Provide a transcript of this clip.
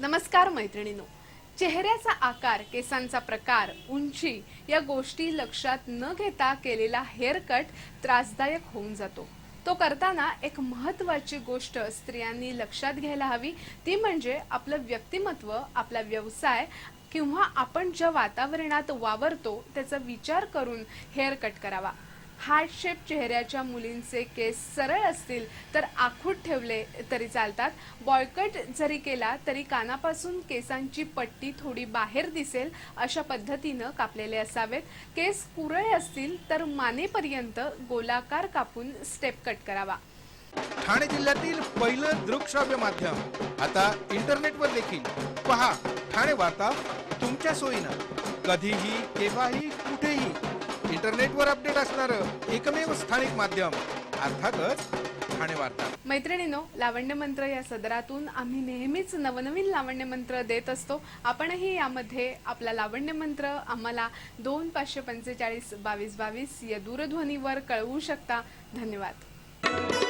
नमस्कार मैत्रिणीनो. चेहऱ्याचा आकार केसांचा प्रकार उंची या गोष्टी लक्षात न घेता केलेला हेअर कट त्रासदायक होऊन जातो. तो करताना एक महत्वाची गोष्ट स्त्रियांनी लक्षात घ्यायला हवी. ती म्हणजे आपलं व्यक्तिमत्व आपला व्यवसाय किंवा आपण ज्या वातावरणात वावरतो त्याचा विचार करून हेअर कट करावा. हार्ट शेप चेहऱ्याच्या मुलींचे केस सरळ असतील तर आखूट ठेवले तरी चालतात. बॉयकट जरी केला तरी कानापासून केसांची पट्टी थोडी बाहेर दिसेल अशा पद्धतीनं कापलेले असावेत. केस कुरळे असतील तर मानेपर्यंत गोलाकार कापून स्टेप कट करावा. ठाणे जिल्ह्यातील पहिलं दृकश्राव्य माध्यम आता इंटरनेटवर देखील. पहा ठाणे वार्ता तुमच्या सोयीनं. कधीही केव्हाही कुठेही. इंटरनेटवर अपडेट असणारं एकमेव स्थानिक माध्यम. अर्थातच ठाणे वार्ता मैत्रिणीनो लावण्य मंत्र या सदरातून आम्ही नेहमीच नवनवीन लावण्य मंत्र देत असतो. आपणही यामध्ये आपला लावण्य मंत्र आम्हाला दोन पाचशे पंचेचाळीस बावीस बावीस या दूरध्वनीवर कळवू शकता. धन्यवाद.